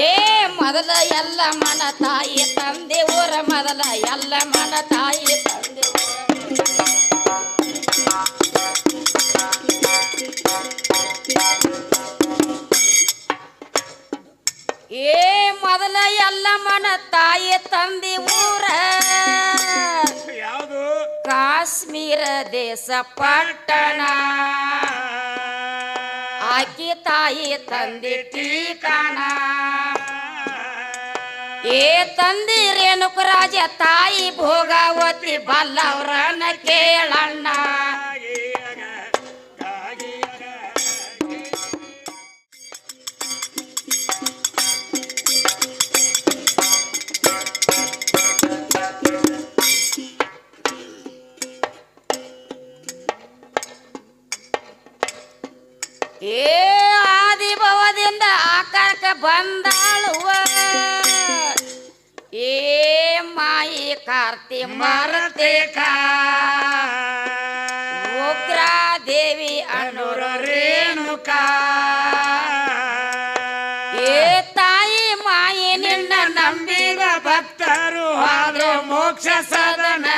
ಏ ಮೊದಲ ಎಲ್ಲ ಮನ ತಾಯಿ ತಂದೆ ಊರ ಮೊದಲ ಎಲ್ಲ ಮನ ತಾಯಿ ತಂದೆ ಊರ. ಏ ಮೊದಲ ಎಲ್ಲ ಮನ ತಾಯಿ ತಂದೆ ಊರ ಯಾವುದು ಕಾಶ್ಮೀರ ದೇಶ ಪಟ್ಟಣ ಆಕಿ ತಾಯಿ ತಂದೆ ಟೀಕಾಣ ಏ ತಂದಿ ರೇಣುಕರಾಜ ತಾಯಿ ಭೋಗಾವತಿ ಬಲ್ಲವ್ರನ್ನ ಕೇಳಣ್ಣ. ಮಾಯಿ ಕಾರ್ತಿ ಮರತೇಕ ಉಗ್ರ ದೇವಿ ಅನುರ ರೇಣುಕಾ. ಏ ತಾಯಿ ಮಾಯಿ ನಿನ್ನ ನಂಬಿದ ಭಕ್ತರು, ಆದ್ರೆ ಮೋಕ್ಷ ಸದನಕ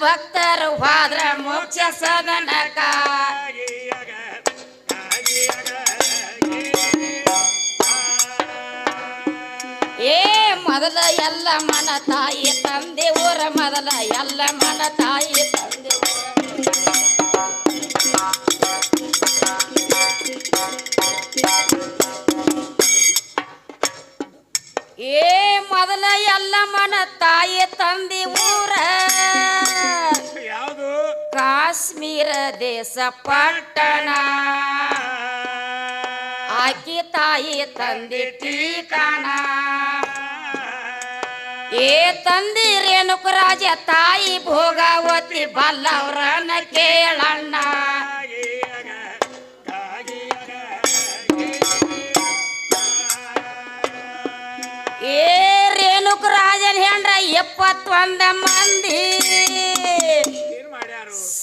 ಭಕ್ತರು ಹೋದ್ರ ಮೋಕ್ಷ ಸದನಕ ಏ ಮೊದಲ ಎಲ್ಲ ಮನ ತಾಯಿ ತಂದೆ ಊರ ಮೊದಲ ಎಲ್ಲ ಮನ ತಾಯಿ ಮೊದಲ ಎಲ್ಲ ಮನ ತಾಯಿ ತಂದಿ ಊರ. ಯಾವುದು? ಕಾಶ್ಮೀರ ದೇಶ ಪಟ್ಟಣ. ಆಕಿ ತಾಯಿ ತಂದಿ ಟೀಕಾಣ. ಏ ತಂದಿ ರೇಣುಕರಾಜ ತಾಯಿ ಭೋಗಾವತಿ ಬಲ್ಲವ್ರನ್ನ ಕೇಳಣ್ಣ. ಏ ಹೆಂಡ್ರ ಎಪ್ಪತ್ತೊಂದ ಮಂದಿ.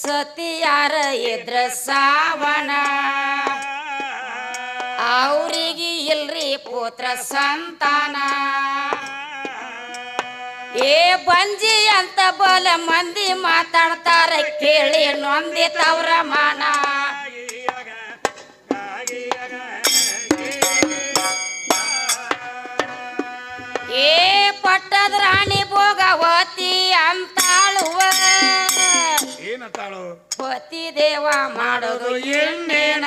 ಸತಿಯಾರ ಎದ್ರ ಸಾವಣ? ಅವ್ರಿಗೆ ಇಲ್ರಿ ಪುತ್ರ ಸಂತಾನ. ಏ ಬಂಜಿ ಅಂತ ಬಲ ಮಂದಿ ಮಾತಾಡ್ತಾರ ಕೇಳಿ ನೊಂದಿತವ್ರ ಮಾನ. ಪಟ್ಟದ ರಾಣಿ ಭೋಗವತಿ ಅಂತಾಳುವ. ಏನಂತಾಳು? ಪತಿ ದೇವ ಮಾಡೋದು ಎಣ್ಣೆನ.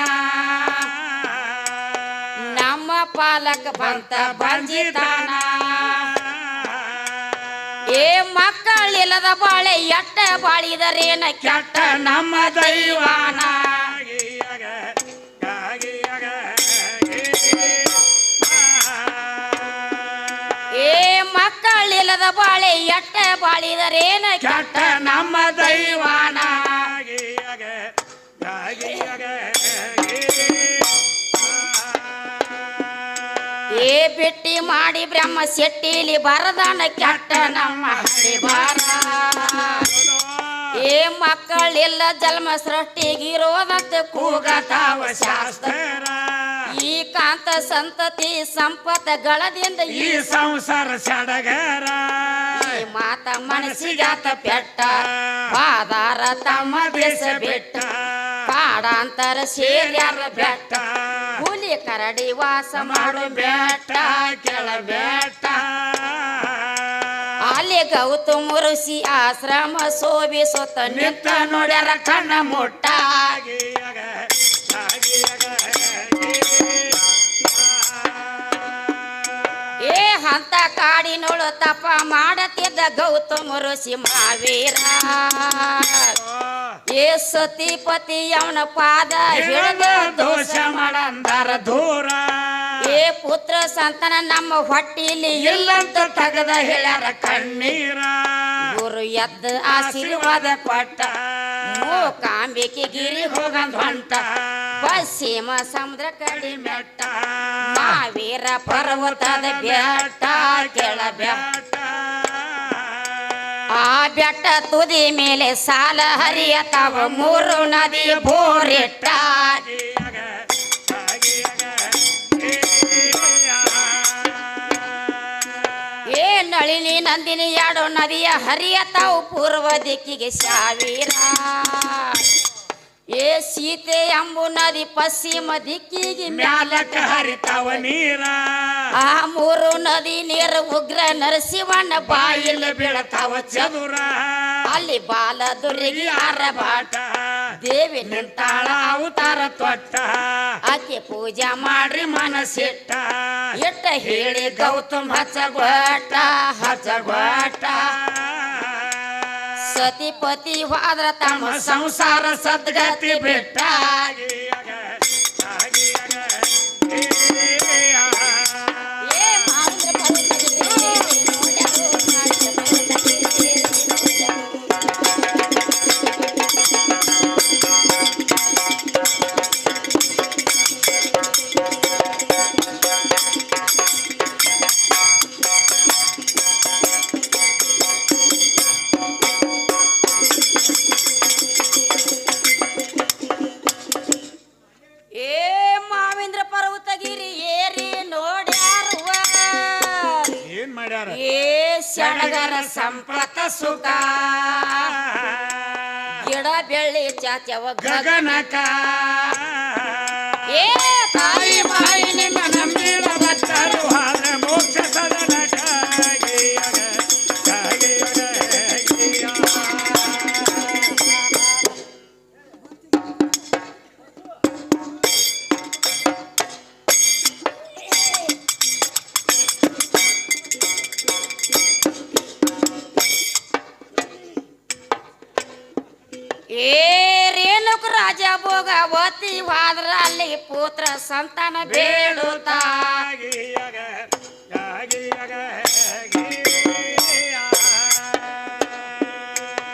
ನಮ್ಮ ಪಾಲಕ ಬಂತ ಬಂಜಿತಾನ. ಏ ಮಕ್ಕಳಿಲ್ಲದ ಬಾಳೆ ಎಟ್ಟ ಬಾಳಿದರೇನ ಕೆಟ್ಟ ನಮ್ಮ ದೈವಾನ. ಮಕ್ಕಳಿಲ್ಲದ ಬಾಳೆ ಎಟ್ಟ ಬಾಳಿದರೇನ ಕೆಟ್ಟ ನಮ್ಮ ದೈವಾನ ಏ ಬಿಟ್ಟಿ ಮಾಡಿ ಬ್ರಹ್ಮ ಶೆಟ್ಟಿಲಿ ಬರದಾನ ಕೆಟ್ಟ ನಮ್ಮ ಬಾರ ಏ ಮಕ್ಕಳಿಲ್ಲ ಜನ್ಮ ಸೃಷ್ಟಿಗಿರೋದಂತೆ ಕೂಗತಾವ ಶಾಸ್ತ್ರ. ಈ ಕಾಂತ ಸಂತತಿ ಸಂಪತ್ ಗಳದಿಂದ ಈ ಸಂಸಾರ ಸಡಗರ. ಈ ಮಾತ ಮನಸ್ಸಿಗಾತ ಪೆಟ್ಟ ಪಾದಾರ ತಮ್ಮ ದೇಶ ಬೆಟ್ಟ. ಪಾಡಾಂತರ ಸೇರ್ಯಾರ ಬೆಟ್ಟ. ಹುಲಿ ಕರಡಿ ವಾಸ ಮಾಡು ಬೆಟ್ಟ ಕೆಳ ಬೆಟ್ಟ. ಅಲ್ಲಿ ಗೌತಮ ಋಷಿ ಆಶ್ರಮ ಶೋಭಿಸುತ್ತ ನಿಂತ ನೋಡ್ಯಾರ ಕಣ್ಣ ಮುಟ್ಟ ಹಂತ ಕಾಡಿನೊಳು ತಪ ಮಾಡತಿದ್ದ ಗೌತಮ ಋಷಿ ಮಾವೀರ ಏ ಸತಿಪತಿ ಅವನ ಪಾದ ಹಿಡಿದ ದೋಷ ಮಾಡಂದಾರ ದೂರ. ಏ ಪುತ್ರ ಸಂತನ ನಮ್ಮ ಹೊಟ್ಟಿಲಿ ಇಲ್ಲಂತ ತಗದ ಹೇಳ್ಯಾರ ಕಣ್ಣೀರ. ಗುರು ಎದ್ದ ಆಶೀರ್ವಾದ ಪಟ್ಟ. ಕಾಂಬಿಕೆ ಗಿರಿ ಹೋಗಂದ್ ಹೊಂಟ ಪಶ್ಚಿಮ ಸಮುದ್ರ ಕಡಿ ಮೆಟ್ಟ ಮಾವೀರ ಪರ್ವತದ ಬೆಟ್ಟ ಕೆಳ ಬೆಟ್ಟ. ಆ ಬೆಟ್ಟ ತುದಿ ಮೇಲೆ ಸಾಲ ಹರಿಯತಾವ. ಮೂರು ನದಿ ಬೋರಿಟ್ಟ ಏ ನಳಿನಿ ನಂದಿನಿ ಎರಡು ನದಿಯ ಹರಿಯತಾವು. ಪೂರ್ವ ದಿಕ್ಕಿಗೆ ಸಾವಿರ ಏ ಸೀತೆ ಎಂಬು ನದಿ ಪಶ್ಚಿಮ ದಿಕ್ಕಿಗೆ ಮ್ಯಾಲಕ ಹರಿತಾವ ನೀರ. ಆ ಮೂರು ನದಿ ನೀರು ಉಗ್ರ ನರಸಿಂಹನ ಬಾಯಿಲ್ ಬೀಳತಾವ ತಾವ ಚದುರ. ಅಲ್ಲಿ ಬಾಲ ದುರಿಗೆ ಬಾಟ. ದೇವಿ ನಿಂತಾಳ ಅವತಾರ ತೊಟ್ಟ. ಆಕೆ ಪೂಜಾ ಮಾಡ್ರಿ ಮನಸ್ಸಿಟ್ಟ. ಸಿಟ್ಟ ಎಟ್ಟ ಹೇಳಿ ಗೌತಮ್ ಹಚ್ಚಗೊಟ್ಟ ಹಚ್ಚಗೊಟ್ಟ ಸತಿಪತಿ ಹೋದ್ರ ತಮ್ಮ ಸಂಸಾರ ಸದ್ಗತಿ ಬಿಟ್ಟ ಸುಖ. ಗಿಡ ಬೆಳ್ಳಿ ಚಾಚವ ಗಗನ ಗಗನಕ ಏ ತಾಯಿ ಮಾಯಿ ನಿನ್ನ ನಂಬಿಡ ಬತ್ತರು ಹಾರ. ಏ ರೇಣುಕ ರಾಜ ಒತ್ತಿ ವಾದ್ರ ಅಲ್ಲಿ ಪುತ್ರ ಸಂತಾನ ಬೇಡುತ್ತ.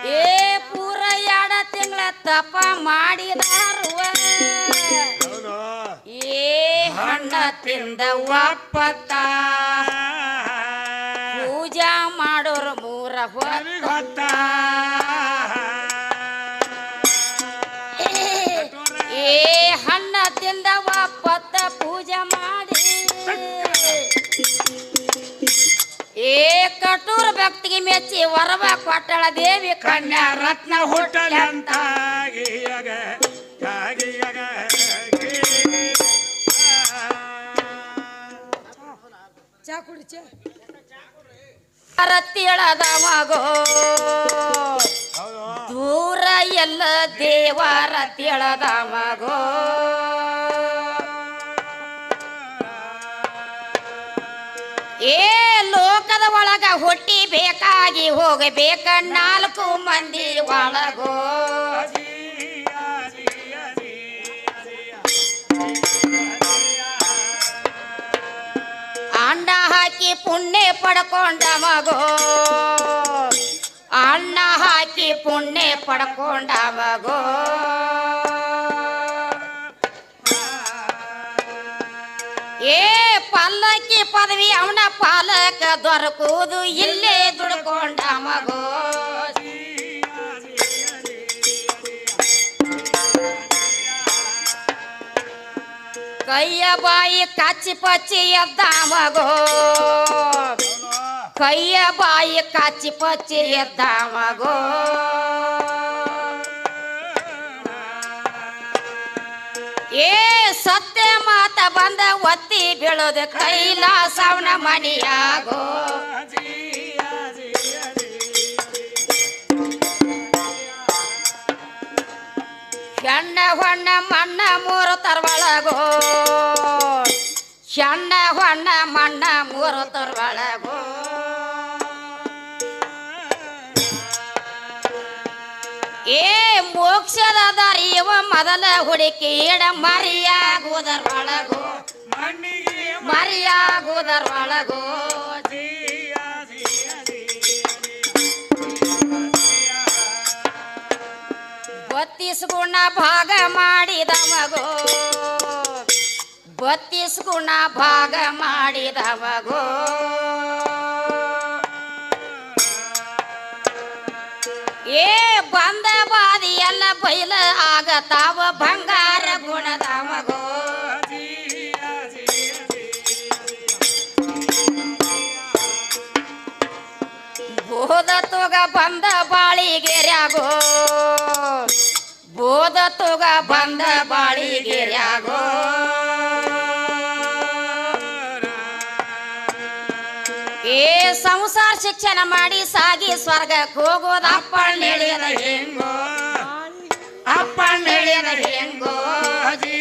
ಏ ಪೂರ ಎರಡು ತಿಂಗಳ ತಪ ಮಾಡಿದಾರು. ಏ ಹಣ್ಣ ತಿಂದ ಒಪ್ಪತ್ತ. ಪೂಜಾ ಮಾಡೋರು ಮೂರ ಹೊತ್ತ. ಏ ಹಣ್ಣ ತಿಂದವ ಪತ್ತ ಪೂಜೆ ಮಾಡಿ. ಏ ಕಟೂರ ಭಕ್ತಿಗೆ ಮೆಚ್ಚಿ ವರವ ಕೊಟ್ಟಳ ದೇವಿ ಕನ್ಯಾ ರತ್ನ ಚಾ ಕುಡಿ ಚಾ. ರತ್ತಿ ರತ್ತಿಯಳದ ಮಗೋ. ದೂರ ಎಲ್ಲ ದೇವರ ತಿಳದ ಮಗೋ ಏ ಲೋಕದ ಒಳಗ ಹುಟ್ಟಿ ಬೇಕಾಗಿ ಹೋಗಬೇಕ ನಾಲ್ಕು ಮಂದಿ ಒಳಗೋ. ಅಂಡ ಹಾಕಿ ಪುಣ್ಯ ಪಡ್ಕೊಂಡ ಮಗೋ ಅಣ್ಣ ಹಾಕಿ ಪುಣ್ಯ ಪಡ್ಕೊಂಡವಗೋ ಏ ಪಲ್ಲಕ್ಕಿ ಪದವಿ ಅವನ ಪಾಲಕ ದೊರಕುವುದು ಇಲ್ಲೇ ದುಡ್ಕೊಂಡ ಮಗೋ ಕೈಯ ಬಾಯಿ ಕಚ್ಚಿ ಪಚ್ಚಿ ಎದ್ದ ಮಗೋ ಕೈಯ ಬಾಯಿ ಕಾಚಿ ಪಚ್ಚಿ ಎದ್ದ ಮಗೋ. ಏ ಸತ್ಯ ಮಾತ ಬಂದ ಒತ್ತಿ ಬೀಳೋದು ಕೈಲಾಸವನ ಮಣಿಯಾಗೋ ಹೆಣ್ಣ ಹೊಣ್ಣ ಮಣ್ಣ ಮೂರು ತರ್ವಳಗೋ. ಶಣ್ಣ ಹೊಣ್ಣ ಮಣ್ಣ ಮೂರು ತರ್ವಳಗೋ. ಏ ಮೋಕ್ಷದ ದಾರಿಯವ ಮೊದಲ ಹುಡುಕಿ ಮರಿಯಾಗುವುದರೊಳಗೋ. ಮರಿಯಾಗುವುದರೊಳಗೋ. ಒಳಗು ಗುಣ ಭಾಗ ಮಾಡಿದ ಮಗು. ಬತ್ತೀಸ್ ಗುಣ ಭಾಗ ಮಾಡಿದ ಏ ಬಂದ ಬಾದಿ ಎಲ್ಲ ಬೈಲ ಆಗತಾವ ಬಂಗಾರ ಗುಣ ಮಗೋ ಜಿಯ ಜಿಯ ಬೋಧ ತುಗ ಬಂದ ಬಾಳಿಗೆರ್ಯಾಗೋ. ಬೋಧ ತುಗ ಬಂದ ಬಾಳಿಗೆರ್ಯಾಗೋ. ಏ ಸಂಸಾರ ಶಿಕ್ಷಣ ಮಾಡಿ ಸಾಗಿ ಸ್ವರ್ಗಕ್ಕೆ ಹೋಗೋದ ಅಪ್ಪಣ್ಣ ಹೇಳಿದ ಹೆಂಗೋ? ಅಪ್ಪಣ್ಣ ಹೇಳಿದ ಹೆಂಗೋ ಏ